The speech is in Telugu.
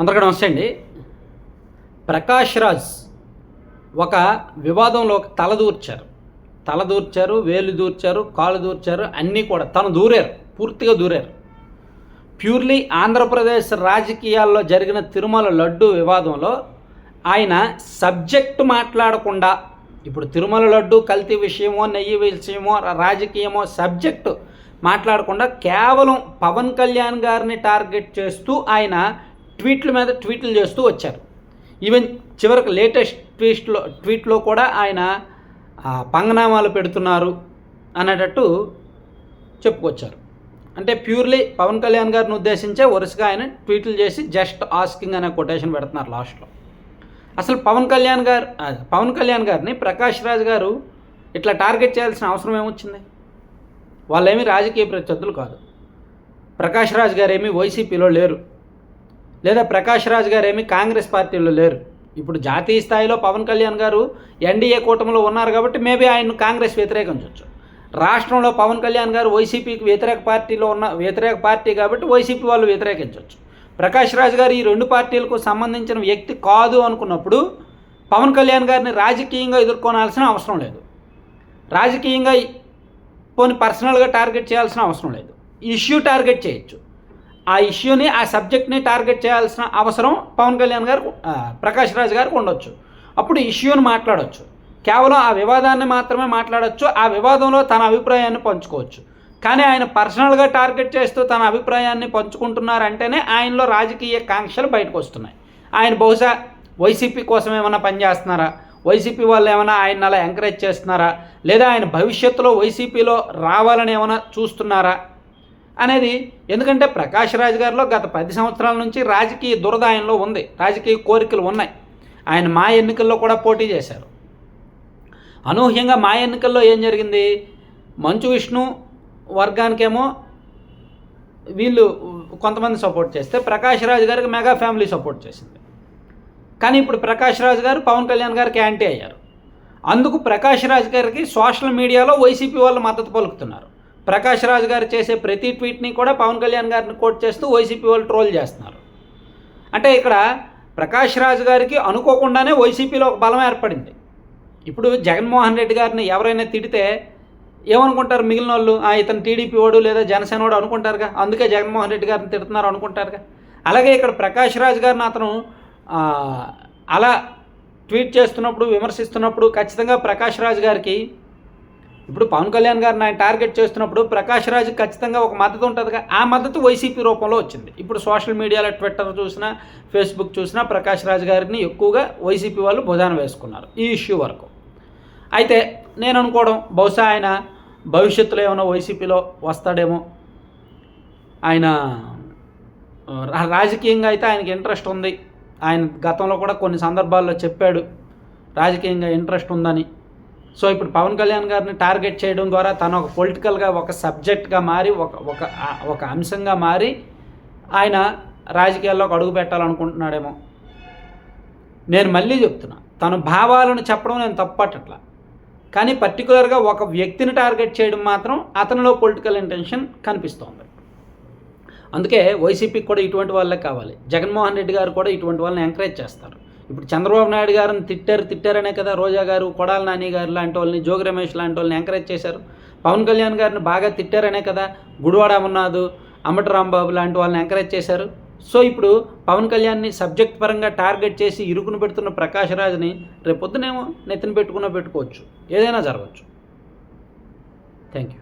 అందరికీ నమస్తే అండి. ప్రకాష్ రాజ్ ఒక వివాదంలో తలదూర్చారు తలదూర్చారు వేలు దూర్చారు కాలు దూర్చారు అన్నీ కూడా తను దూరారు పూర్తిగా దూరారు. ప్యూర్లీ ఆంధ్రప్రదేశ్ రాజకీయాల్లో జరిగిన తిరుమల లడ్డు వివాదంలో ఆయన సబ్జెక్ట్ మాట్లాడకుండా ఇప్పుడు తిరుమల లడ్డు కల్తీ విషయమో నెయ్యి విషయమో రాజకీయమో సబ్జెక్టు మాట్లాడకుండా కేవలం పవన్ కళ్యాణ్ గారిని టార్గెట్ చేస్తూ ఆయన ట్వీట్ల మీద ట్వీట్లు చేస్తూ వచ్చారు. ఈవెన్ చివరికి లేటెస్ట్ ట్వీట్లో ట్వీట్లో కూడా ఆయన పంగనామాలు పెడుతున్నారు అనేటట్టు చెప్పుకొచ్చారు. అంటే ప్యూర్లీ పవన్ కళ్యాణ్ గారిని ఉద్దేశించే వరుసగా ఆయన ట్వీట్లు చేసి జస్ట్ ఆస్కింగ్ అనే కొటేషన్ పెడుతున్నారు లాస్ట్లో అసలు పవన్ కళ్యాణ్ గారు పవన్ కళ్యాణ్ గారిని ప్రకాష్ రాజ్ గారు ఇట్లా టార్గెట్ చేయాల్సిన అవసరం ఏమొచ్చింది? వాళ్ళేమీ రాజకీయ ప్రత్యర్థులు కాదు. ప్రకాష్ రాజ్ గారు ఏమీ వైసీపీలో లేరు. లేదా ప్రకాష్ రాజ్ గారు కాంగ్రెస్ పార్టీలో లేరు. ఇప్పుడు జాతీయ స్థాయిలో పవన్ కళ్యాణ్ గారు ఎన్డీఏ కూటమిలో ఉన్నారు కాబట్టి మేబీ ఆయన కాంగ్రెస్ వ్యతిరేకించవచ్చు రాష్ట్రంలో పవన్ కళ్యాణ్ గారు వైసీపీకి వ్యతిరేక పార్టీలో ఉన్న వ్యతిరేక పార్టీ కాబట్టి వైసీపీ వాళ్ళు వ్యతిరేకించవచ్చు ప్రకాష్ రాజ్ గారు ఈ రెండు పార్టీలకు సంబంధించిన వ్యక్తి కాదు అనుకున్నప్పుడు పవన్ కళ్యాణ్ గారిని రాజకీయంగా ఎదుర్కొనాల్సిన అవసరం లేదు. రాజకీయంగా కొన్ని పర్సనల్గా టార్గెట్ చేయాల్సిన అవసరం లేదు. ఇష్యూ టార్గెట్ చేయొచ్చు. ఆ ఇష్యూని ఆ సబ్జెక్ట్ని టార్గెట్ చేయాల్సిన అవసరం పవన్ కళ్యాణ్ గారు ప్రకాష్ రాజ్ గారికి ఉండొచ్చు. అప్పుడు ఇష్యూని మాట్లాడవచ్చు కేవలం ఆ వివాదాన్ని మాత్రమే మాట్లాడవచ్చు ఆ వివాదంలో తన అభిప్రాయాన్ని పంచుకోవచ్చు. కానీ ఆయన పర్సనల్గా టార్గెట్ చేస్తూ తన అభిప్రాయాన్ని పంచుకుంటున్నారంటేనే ఆయనలో రాజకీయ కాంక్షలు బయటకు వస్తున్నాయి. ఆయన బహుశా వైసీపీ కోసం ఏమైనా పనిచేస్తున్నారా వైసీపీ వాళ్ళు ఏమైనా ఆయన అలా ఎంకరేజ్ చేస్తున్నారా? లేదా ఆయన భవిష్యత్తులో వైసీపీలో రావాలని ఏమైనా చూస్తున్నారా? అనేది ఎందుకంటే ప్రకాష్ రాజ్ గారిలో గత పది సంవత్సరాల నుంచి రాజకీయ దురదాయంలో ఉంది రాజకీయ కోరికలు ఉన్నాయి. ఆయన మా ఎన్నికల్లో కూడా పోటీ చేశారు. అనూహ్యంగా మా ఎన్నికల్లో ఏం జరిగింది? మంచు విష్ణు వర్గానికేమో వీళ్ళు కొంతమంది సపోర్ట్ చేస్తే ప్రకాష్ రాజ్ గారికి మెగా ఫ్యామిలీ సపోర్ట్ చేసింది. కానీ ఇప్పుడు ప్రకాష్ రాజ్ గారు పవన్ కళ్యాణ్ గారికి యాంటీ అయ్యారు. అందుకు ప్రకాష్ రాజ్ గారికి సోషల్ మీడియాలో వైసీపీ వాళ్ళు మద్దతు పలుకుతున్నారు. ప్రకాష్ రాజు గారు చేసే ప్రతి ట్వీట్ని కూడా పవన్ కళ్యాణ్ గారిని కోట్ చేస్తూ వైసీపీ వాళ్ళు ట్రోల్ చేస్తున్నారు. అంటే ఇక్కడ ప్రకాష్ రాజు గారికి అనుకోకుండానే వైసీపీలో ఒక బలం ఏర్పడింది. ఇప్పుడు జగన్మోహన్ రెడ్డి గారిని ఎవరైనా తిడితే ఏమనుకుంటారు మిగిలిన వాళ్ళు "ఆ, ఇతను టీడీపీ వాడు లేదా జనసేన వాడు అనుకుంటారుగా? అందుకే జగన్మోహన్ రెడ్డి గారిని తిడుతున్నారు అనుకుంటారుగా? అలాగే ఇక్కడ ప్రకాష్ రాజు గారిని అతను అలా ట్వీట్ చేస్తున్నప్పుడు విమర్శిస్తున్నప్పుడు ఖచ్చితంగా ప్రకాష్ రాజు గారికి ఇప్పుడు పవన్ కళ్యాణ్ గారిని ఆయన టార్గెట్ చేస్తున్నప్పుడు ప్రకాష్ రాజ్ ఖచ్చితంగా ఒక మద్దతు ఉంటుందిగా. ఆ మద్దతు వైసీపీ రూపంలో వచ్చింది. ఇప్పుడు సోషల్ మీడియాలో ట్విట్టర్ చూసినా ఫేస్బుక్ చూసినా ప్రకాష్ రాజ్ గారిని ఎక్కువగా వైసీపీ వాళ్ళు భుజాన వేసుకున్నారు ఈ ఇష్యూ వరకు. అయితే నేను అనుకోవడం బహుశా ఆయన భవిష్యత్తులో ఏమైనా వైసీపీలో వస్తాడేమో. ఆయన రా- రాజకీయంగా అయితే ఆయనకి ఇంట్రెస్ట్ ఉంది. ఆయన గతంలో కూడా కొన్ని సందర్భాల్లో చెప్పాడు రాజకీయంగా ఇంట్రెస్ట్ ఉందని. సో ఇప్పుడు పవన్ కళ్యాణ్ గారిని టార్గెట్ చేయడం ద్వారా తను ఒక పొలిటికల్గా ఒక సబ్జెక్ట్గా మారి ఒక ఒక ఒక అంశంగా మారి ఆయన రాజకీయాల్లోకి అడుగు పెట్టాలనుకుంటున్నాడేమో. నేను మళ్ళీ చెప్తున్నా తన భావాలను చెప్పడం నేను తప్పట్లా కానీ పర్టికులర్గా ఒక వ్యక్తిని టార్గెట్ చేయడం మాత్రం అతనిలో పొలిటికల్ ఇంటెన్షన్ కనిపిస్తోంది. అందుకే వైసీపీకి కూడా ఇటువంటి వాళ్ళే కావాలి. జగన్మోహన్ రెడ్డి గారు కూడా ఇటువంటి వాళ్ళని ఎంకరేజ్ చేస్తారు. ఇప్పుడు చంద్రబాబు నాయుడు గారిని తిట్టారు తిట్టారనే కదా రోజా గారు కొడాల నాని గారు లాంటి వాళ్ళని జోగి రమేష్ లాంటి వాళ్ళని ఎంకరేజ్ చేశారు. పవన్ కళ్యాణ్ గారిని బాగా తిట్టారనే కదా గుడివాడ అమర్నాథ్ అంబటి రాంబాబు లాంటి వాళ్ళని ఎంకరేజ్ చేశారు. సో ఇప్పుడు పవన్ కళ్యాణ్ని సబ్జెక్ట్ పరంగా టార్గెట్ చేసి ఇరుకును పెడుతున్న ప్రకాష్ రాజ్ని రేపొద్దునేమో నెత్తిన పెట్టుకున్నా పెట్టుకోవచ్చు. ఏదైనా జరగవచ్చు. Thank you